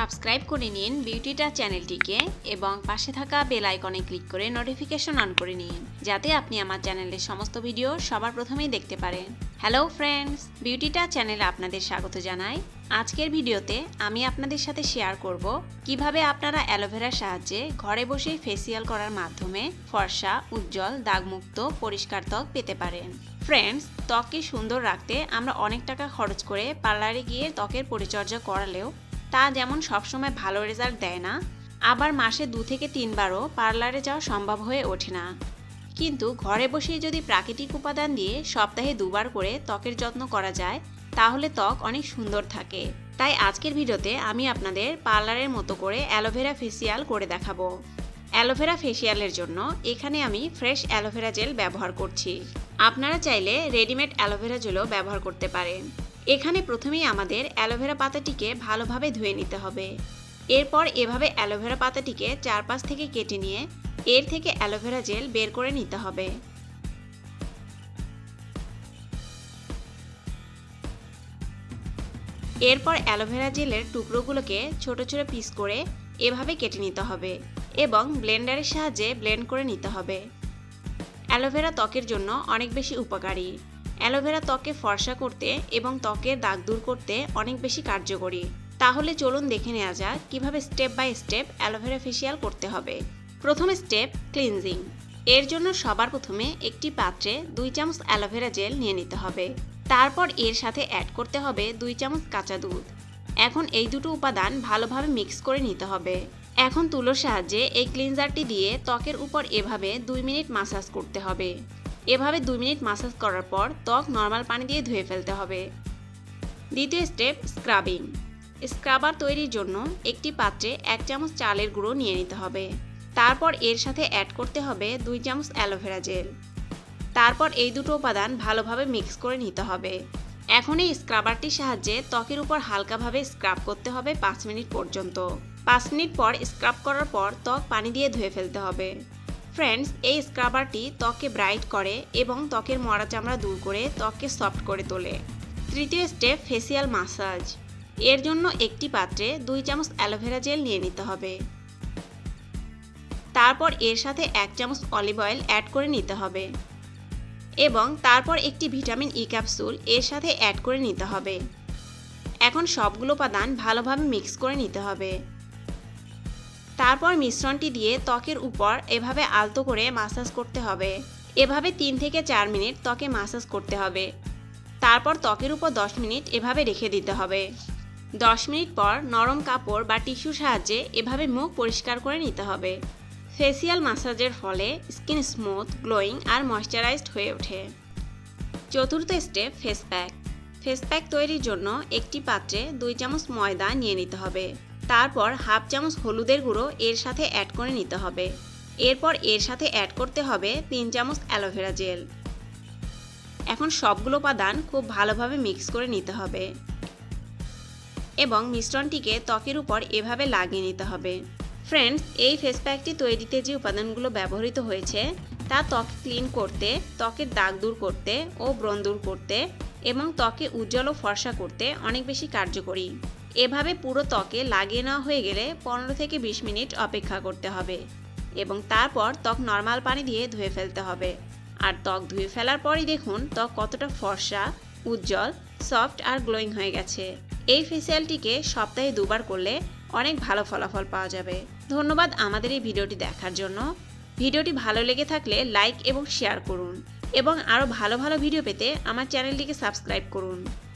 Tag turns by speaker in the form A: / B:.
A: Subscribe করে নিন বিউটিটা চ্যানেলটিকে এবং পাশে থাকা বেল আইকনে ক্লিক করে নোটিফিকেশন অন করে নিন, যাতে আপনি আমার চ্যানেলের সমস্ত ভিডিও সবার প্রথমেই দেখতে পারেন। হ্যালো ফ্রেন্ডস বিউটিটা চ্যানেলে আপনাদের স্বাগত জানাই। আজকের ভিডিওতে আমি আপনাদের সাথে শেয়ার করব কীভাবে আপনারা অ্যালোভেরার সাহায্যে ঘরে বসেই ফেসিয়াল করার মাধ্যমে ফর্সা, উজ্জ্বল, দাগমুক্ত, পরিষ্কার ত্বক পেতে পারেন। ফ্রেন্ডস ত্বককে সুন্দর রাখতে আমরা অনেক টাকা খরচ করে পার্লারে গিয়ে ত্বকের পরিচর্যা করালেও তা যেমন সবসময় ভালো রেজাল্ট দেয় না, আবার মাসে দু থেকে তিনবারও পার্লারে যাওয়া সম্ভব হয়ে ওঠে না। কিন্তু ঘরে বসেই যদি প্রাকৃতিক উপাদান দিয়ে সপ্তাহে দুবার করে ত্বকের যত্ন করা যায়, তাহলে ত্বক অনেক সুন্দর থাকে। তাই আজকের ভিডিওতে আমি আপনাদের পার্লারের মতো করে অ্যালোভেরা ফেসিয়াল করে দেখাবো। অ্যালোভেরা ফেসিয়ালের জন্য এখানে আমি ফ্রেশ অ্যালোভেরা জেল ব্যবহার করছি। আপনারা চাইলে রেডিমেড অ্যালোভেরা জেলও ব্যবহার করতে পারেন। এখানে প্রথমেই আমাদের অ্যালোভেরা পাতাটিকে ভালোভাবে ধুয়ে নিতে হবে। এরপর এভাবে অ্যালোভেরা পাতাটিকে চারপাশ থেকে কেটে নিয়ে এর থেকে অ্যালোভেরা জেল বের করে নিতে হবে। এরপর অ্যালোভেরা জেলের টুকরোগুলোকে ছোট ছোট পিস করে এভাবে কেটে নিতে হবে এবং ব্লেন্ডারের সাহায্যে ব্লেন্ড করে নিতে হবে। অ্যালোভেরা ত্বকের জন্য অনেক বেশি উপকারী। অ্যালোভেরা ত্বকে ফর্সা করতে এবং ত্বকের দাগ দূর করতে অনেক বেশি কার্যকরী। তাহলে চলুন দেখে নেওয়া যাক কীভাবে step by step aloe vera facial করতে হবে। প্রথম স্টেপ, ক্লিনজিং। এর জন্য সবার প্রথমে একটি পাত্রে দুই চামচ অ্যালোভেরা জেল নিয়ে নিতে হবে। তারপর এর সাথে অ্যাড করতে হবে দুই চামচ কাঁচা দুধ। এখন এই দুটো উপাদান ভালোভাবে মিক্স করে নিতে হবে। এখন তুলোর সাহায্যে এই ক্লিনজারটি দিয়ে ত্বকের উপর এভাবে দুই মিনিট মাসাজ করতে হবে। এভাবে দুই মিনিট মাসাজ করার পর ত্বক নর্মাল পানি দিয়ে ধুয়ে ফেলতে হবে। দ্বিতীয় স্টেপ স্ক্রাবিং স্ক্রাবার তৈরির জন্য একটি পাত্রে এক চামচ চালের গুঁড়ো নিয়ে নিতে হবে। তারপর এর সাথে অ্যাড করতে হবে দুই চামচ অ্যালোভেরা জেল তারপর এই দুটো উপাদান ভালোভাবে মিক্স করে নিতে হবে। এখন এই স্ক্রাবারটির সাহায্যে ত্বকের উপর হালকাভাবে স্ক্রাব করতে হবে পাঁচ মিনিট পর্যন্ত। পাঁচ মিনিট পর স্ক্রাব করার পর ত্বক পানি দিয়ে ধুয়ে ফেলতে হবে। ফ্রেন্ডস এই স্ক্রাবারটি ত্বককে ব্রাইট করে এবং ত্বকের মরা চামড়া দূর করে ত্বককে সফট করে তোলে। তৃতীয় স্টেপ ফেসিয়াল মাসাজ এর জন্য একটি পাত্রে দুই চামচ অ্যালোভেরা জেল নিয়ে নিতে হবে। তারপর এর সাথে এক চামচ অলিভ অয়েল অ্যাড করে নিতে হবে। এবং তারপর একটি ভিটামিন ই ক্যাপসুল এর সাথে অ্যাড করে নিতে হবে। এখন সবগুলো উপাদান ভালোভাবে মিক্স করে নিতে হবে। তারপর মিশ্রণটি দিয়ে ত্বকের উপর এভাবে আলতো করে মাসাজ করতে হবে। এভাবে তিন থেকে চার মিনিট ত্বকে মাসাজ করতে হবে। তারপর ত্বকের উপর দশ মিনিট এভাবে রেখে দিতে হবে। দশ মিনিট পর নরম কাপড় বা টিস্যুর সাহায্যে এভাবে মুখ পরিষ্কার করে নিতে হবে। ফেসিয়াল মাসাজের ফলে স্কিন স্মুথ, গ্লোয়িং আর ময়শ্চারাইজড হয়ে ওঠে। চতুর্থ step face pack face pack তৈরির জন্য একটি পাত্রে দুই চামচ ময়দা নিয়ে নিতে হবে। তারপর হাফ চামচ হলুদের গুঁড়ো এর সাথে অ্যাড করে নিতে হবে। এরপর এর সাথে অ্যাড করতে হবে তিন চামচ অ্যালোভেরা জেল এখন সবগুলো উপাদান খুব ভালোভাবে মিক্স করে নিতে হবে। এবং মিশ্রণটিকে ত্বকের উপর এভাবে লাগিয়ে নিতে হবে। ফ্রেন্ডস এই ফেস প্যাকটি তৈরিতে যে উপাদানগুলো ব্যবহৃত হয়েছে, তা ত্বক ক্লিন করতে, ত্বকের দাগ দূর করতে ও ব্রণ দূর করতে এবং ত্বকে উজ্জ্বল ও ফর্সা করতে অনেক বেশি কার্যকরী। এভাবে পুরো ত্বকে লাগিয়ে নেওয়া হয়ে গেলে পনেরো থেকে বিশ মিনিট অপেক্ষা করতে হবে এবং তারপর ত্বক নর্মাল পানি দিয়ে ধুয়ে ফেলতে হবে। আর ত্বক ধুয়ে ফেলার পরই দেখুন ত্বক কতটা ফর্সা, উজ্জ্বল, সফট আর গ্লোয়িং হয়ে গেছে। এই ফেসিয়ালটিকে সপ্তাহে দুবার করলে অনেক ভালো ফলাফল পাওয়া যাবে। ধন্যবাদ আমাদের এই ভিডিওটি দেখার জন্য। ভিডিওটি ভালো লেগে থাকলে লাইক এবং শেয়ার করুন এবং আরও ভালো ভালো ভিডিও পেতে আমার চ্যানেলটিকে সাবস্ক্রাইব করুন।